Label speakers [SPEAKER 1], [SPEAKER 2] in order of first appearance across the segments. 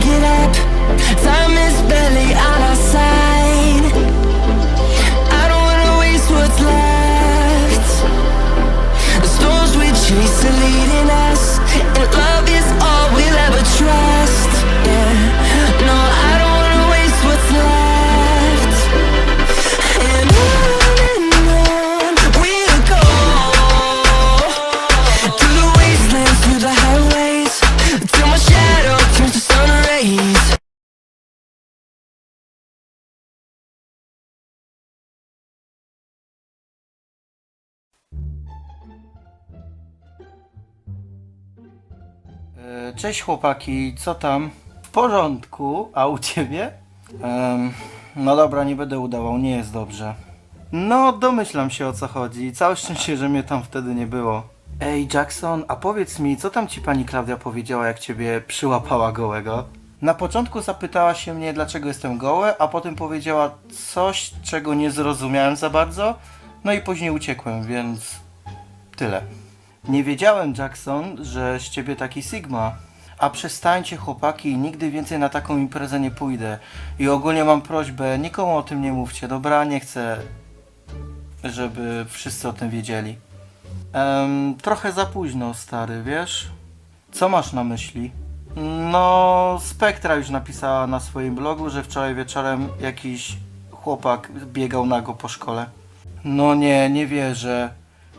[SPEAKER 1] get
[SPEAKER 2] out Cześć chłopaki, co tam? W porządku, a u ciebie? No dobra, nie będę udawał, nie jest dobrze. No, domyślam się o co chodzi. Całe szczęście, że mnie tam wtedy nie było. Ej, Jackson, a powiedz mi, co tam ci pani Klaudia powiedziała, jak ciebie przyłapała gołego? Na początku zapytała się mnie, dlaczego jestem goły, a potem powiedziała coś, czego nie zrozumiałem za bardzo. No i później uciekłem, więc tyle. Nie wiedziałem, Jackson, że z ciebie taki Sigma. A przestańcie, chłopaki, nigdy więcej na taką imprezę nie pójdę. I ogólnie mam prośbę, nikomu o tym nie mówcie, dobra? Nie chcę, żeby wszyscy o tym wiedzieli. Em, trochę za późno, stary, wiesz? Co masz na myśli? No, Spektra już napisała na swoim blogu, że wczoraj wieczorem jakiś chłopak biegał nago po szkole. No nie, nie wierzę.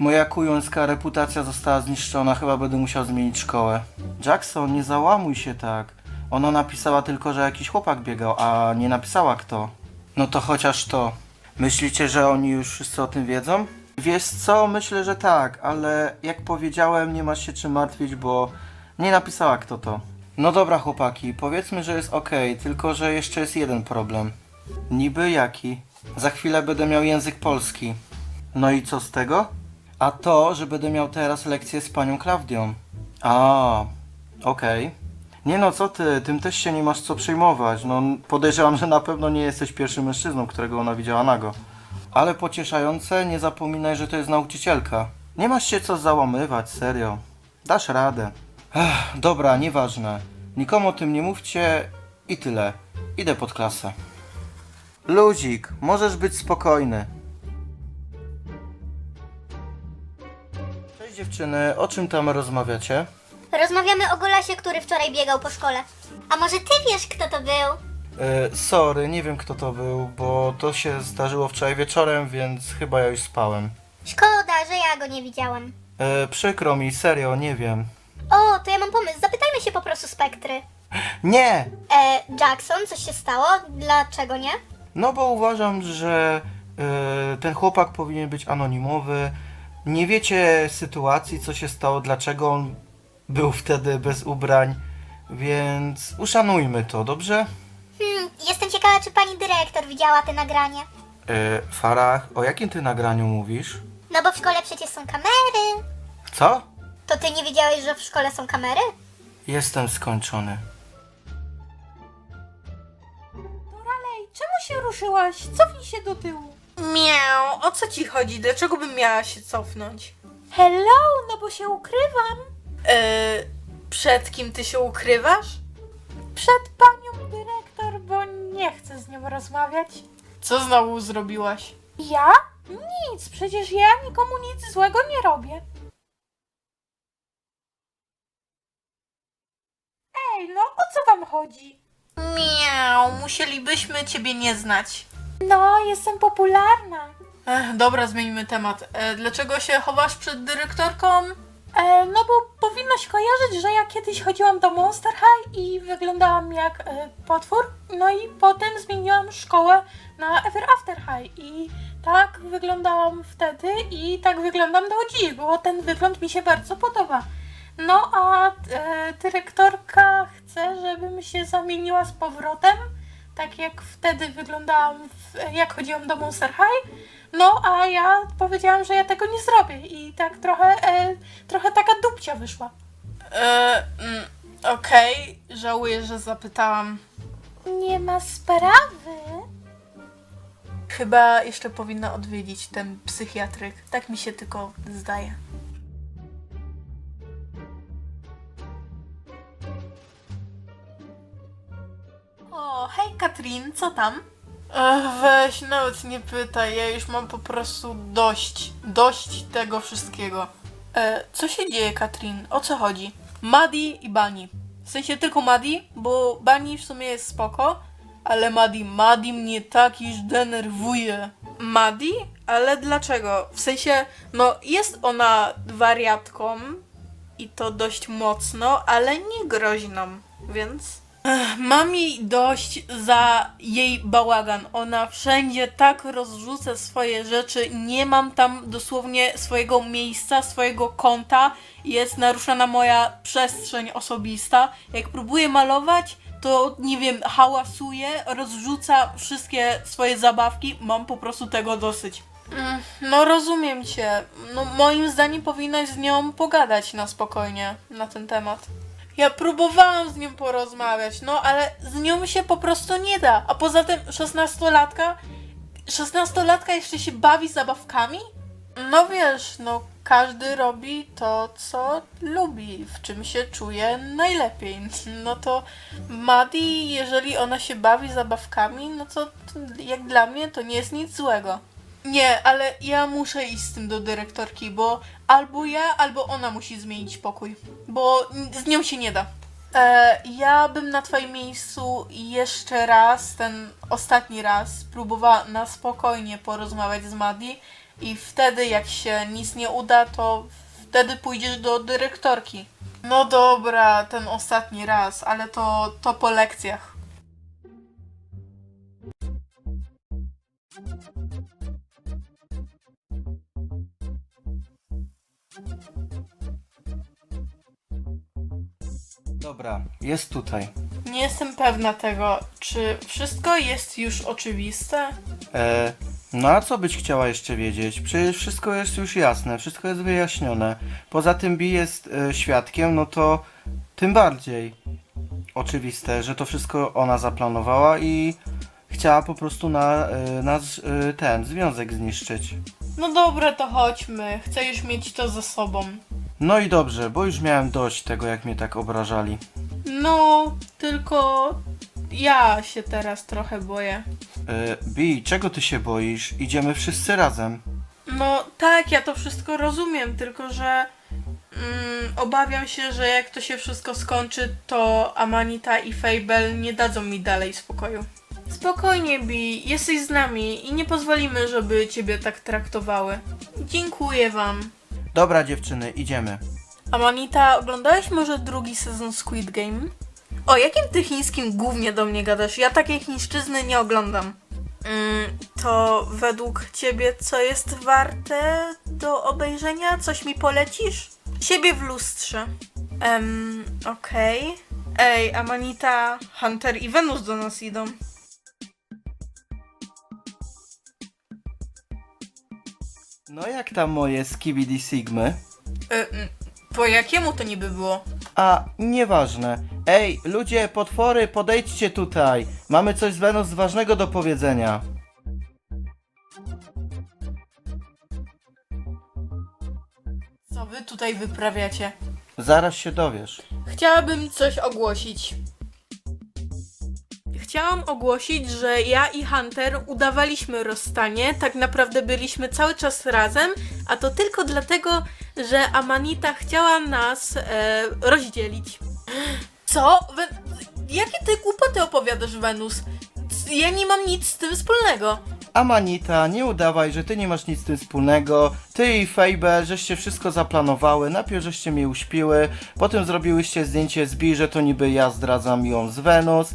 [SPEAKER 2] Moja kujońska reputacja została zniszczona, chyba będę musiał zmienić szkołę. Jackson, nie załamuj się tak. Ona napisała tylko, że jakiś chłopak biegał, a nie napisała kto. No to chociaż to. Myślicie, że oni już wszyscy o tym wiedzą? Wiesz co, myślę, że tak, ale jak powiedziałem, nie masz się czym martwić, bo nie napisała kto to. No dobra chłopaki, powiedzmy, że jest okej, tylko że jeszcze jest jeden problem. Niby jaki? Za chwilę będę miał język polski. No i co z tego? A to, że będę miał teraz lekcję z panią Klaudią. A, okej. Nie no, co ty, tym też się nie masz co przejmować. No, podejrzewam, że na pewno nie jesteś pierwszym mężczyzną, którego ona widziała nago. Ale pocieszające, nie zapominaj, że to jest nauczycielka. Nie masz się co załamywać, serio. Dasz radę. Ech, dobra, nieważne. Nikomu o tym nie mówcie i tyle. Idę pod klasę. Luzik, możesz być spokojny. Dziewczyny, o czym tam rozmawiacie?
[SPEAKER 3] Rozmawiamy o Golasie, który wczoraj biegał po szkole. A może ty wiesz, kto to był?
[SPEAKER 2] E, sorry, nie wiem kto to był, bo to się zdarzyło wczoraj wieczorem, więc chyba ja już spałem.
[SPEAKER 3] Szkoda, że ja go nie widziałam.
[SPEAKER 2] E, przykro mi, serio, nie wiem.
[SPEAKER 3] O, to ja mam pomysł. Zapytajmy się po prostu Spektry.
[SPEAKER 2] Nie!
[SPEAKER 3] E, Jackson, coś się stało? Dlaczego nie?
[SPEAKER 2] No bo uważam, że e, ten chłopak powinien być anonimowy. Nie wiecie sytuacji, co się stało, dlaczego on był wtedy bez ubrań, więc uszanujmy to, dobrze?
[SPEAKER 3] Hmm, jestem ciekawa, czy pani dyrektor widziała te nagranie.
[SPEAKER 2] E, Farah, o jakim ty nagraniu mówisz?
[SPEAKER 3] No bo w szkole przecież są kamery.
[SPEAKER 2] Co?
[SPEAKER 3] To ty nie wiedziałeś, że w szkole są kamery?
[SPEAKER 2] Jestem skończony.
[SPEAKER 4] Doralej, czemu się ruszyłaś? Cofnij się do tyłu.
[SPEAKER 5] Miau, o co ci chodzi? Dlaczego bym miała się cofnąć?
[SPEAKER 4] Hello, no bo się ukrywam.
[SPEAKER 5] Eee, przed kim ty się ukrywasz?
[SPEAKER 4] Przed panią dyrektor, bo nie chcę z nią rozmawiać.
[SPEAKER 5] Co znowu zrobiłaś?
[SPEAKER 4] Ja? Nic, przecież ja nikomu nic złego nie robię. Ej, no o co wam chodzi?
[SPEAKER 5] Miau, musielibyśmy ciebie nie znać.
[SPEAKER 4] No, jestem popularna.
[SPEAKER 5] Ech, dobra, zmieńmy temat. E, dlaczego się chowasz przed dyrektorką?
[SPEAKER 4] E, no bo powinnaś kojarzyć, że ja kiedyś chodziłam do Monster High i wyglądałam jak e, potwór. No i potem zmieniłam szkołę na Ever After High i tak wyglądałam wtedy i tak wyglądam do dziś, bo ten wygląd mi się bardzo podoba. No a e, dyrektorka chce, żebym się zamieniła z powrotem, tak jak wtedy wyglądałam, w, jak chodziłam do Monster High. No a ja powiedziałam, że ja tego nie zrobię i tak trochę, e, trochę taka dupcia wyszła.
[SPEAKER 5] E, mm, Okej, żałuję, że zapytałam.
[SPEAKER 4] Nie ma sprawy.
[SPEAKER 5] Chyba jeszcze powinna odwiedzić ten psychiatryk. Tak mi się tylko zdaje. Katrin, co tam? Ech, weź, nawet nie pytaj, ja już mam po prostu dość. Dość tego wszystkiego. E, co się dzieje, Katrin? O co chodzi? Madi i Bani. W sensie tylko Madi, bo Bani w sumie jest spoko, ale Madi, Madi mnie tak już denerwuje. Madi? Ale dlaczego? W sensie, no jest ona wariatką i to dość mocno, ale nie groźną, więc... Mam jej dość za jej bałagan. Ona wszędzie tak rozrzuca swoje rzeczy. Nie mam tam dosłownie swojego miejsca, swojego konta. Jest naruszana moja przestrzeń osobista. Jak próbuję malować, to nie wiem, hałasuje, rozrzuca wszystkie swoje zabawki. Mam po prostu tego dosyć. Mm, No rozumiem cię. No moim zdaniem powinnaś z nią pogadać na spokojnie na ten temat. Ja próbowałam z nią porozmawiać, no ale z nią się po prostu nie da. A poza tym 16-latka, 16-latka jeszcze się bawi zabawkami? No wiesz, no każdy robi to, co lubi, w czym się czuje najlepiej. No to Madi, jeżeli ona się bawi zabawkami, no to, jak dla mnie to nie jest nic złego. Nie, ale ja muszę iść z tym do dyrektorki, bo albo ja, albo ona musi zmienić pokój, bo z nią się nie da. E, ja bym na twoim miejscu jeszcze raz, ten ostatni raz, próbowała na spokojnie porozmawiać z Madi i wtedy jak się nic nie uda, to wtedy pójdziesz do dyrektorki. No dobra, ten ostatni raz, ale to, to po lekcjach.
[SPEAKER 2] Dobra, jest tutaj.
[SPEAKER 5] Nie jestem pewna tego, czy wszystko jest już oczywiste?
[SPEAKER 2] E, no a co byś chciała jeszcze wiedzieć? Przecież wszystko jest już jasne, wszystko jest wyjaśnione. Poza tym Bi jest e, świadkiem, no to tym bardziej oczywiste, że to wszystko ona zaplanowała i chciała po prostu na, e, nasz e, ten związek zniszczyć.
[SPEAKER 5] No dobra, to chodźmy. Chcę już mieć to ze sobą.
[SPEAKER 2] No i dobrze, bo już miałem dość tego, jak mnie tak obrażali.
[SPEAKER 5] No, tylko ja się teraz trochę boję.
[SPEAKER 2] E, Bi, czego ty się boisz? Idziemy wszyscy razem.
[SPEAKER 5] No tak, ja to wszystko rozumiem, tylko że mm, obawiam się, że jak to się wszystko skończy, to Amanita i Fable nie dadzą mi dalej spokoju. Spokojnie, Bi, jesteś z nami i nie pozwolimy, żeby ciebie tak traktowały. Dziękuję wam.
[SPEAKER 2] Dobra dziewczyny, idziemy.
[SPEAKER 5] Amanita, oglądałeś może drugi sezon Squid Game? O jakim ty chińskim głównie do mnie gadasz? Ja takiej chińszczyzny nie oglądam. Mm, to według ciebie co jest warte do obejrzenia? Coś mi polecisz? Siebie w lustrze. Em, okej. Ej, Amanita, Hunter i Venus do nas idą.
[SPEAKER 2] No jak tam moje skibidi sigmy?
[SPEAKER 5] E, po jakiemu to niby było?
[SPEAKER 2] A, nieważne. Ej, ludzie, potwory, podejdźcie tutaj. Mamy coś z Wenus ważnego do powiedzenia.
[SPEAKER 5] Co wy tutaj wyprawiacie?
[SPEAKER 2] Zaraz się dowiesz.
[SPEAKER 5] Chciałabym coś ogłosić. Chciałam ogłosić, że ja i Hunter udawaliśmy rozstanie. Tak naprawdę byliśmy cały czas razem, a to tylko dlatego, że Amanita chciała nas e, rozdzielić. Co? We... Jakie ty głupoty opowiadasz, Wenus? Ja nie mam nic z tym wspólnego.
[SPEAKER 2] Amanita, nie udawaj, że ty nie masz nic z tym wspólnego. Ty i Fable, żeście wszystko zaplanowały. Najpierw żeście mnie uśpiły, potem zrobiłyście zdjęcie z Bi, że to niby ja zdradzam ją z Wenus.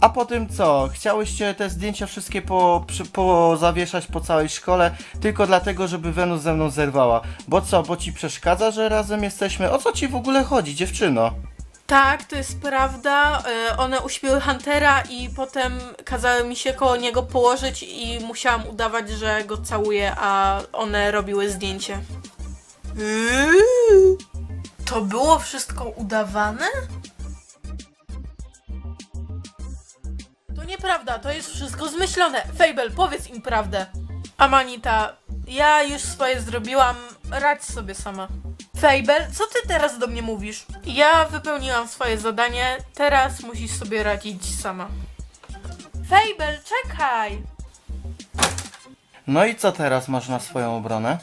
[SPEAKER 2] A potem co? Chciałyście te zdjęcia wszystkie po, przy, po zawieszać po całej szkole, tylko dlatego, żeby Wenus ze mną zerwała. Bo co, bo ci przeszkadza, że razem jesteśmy? O co ci w ogóle chodzi, dziewczyno?
[SPEAKER 5] Tak, to jest prawda. E, One uśpiły Huntera i potem kazały mi się koło niego położyć i musiałam udawać, że go całuję, a one robiły zdjęcie. Yy, To było wszystko udawane? Nieprawda, to jest wszystko zmyślone. Fable, powiedz im prawdę. Amanita, ja już swoje zrobiłam, radź sobie sama. Fable, co ty teraz do mnie mówisz? Ja wypełniłam swoje zadanie, teraz musisz sobie radzić sama. Fable, czekaj!
[SPEAKER 2] No i co teraz masz na swoją obronę?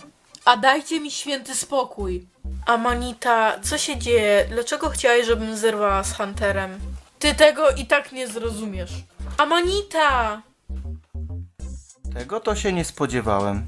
[SPEAKER 5] A dajcie mi święty spokój. Amanita, co się dzieje? Dlaczego chciałeś, żebym zerwała z Hunterem? Ty tego i tak nie zrozumiesz. Amanita!
[SPEAKER 2] Tego to się nie spodziewałem.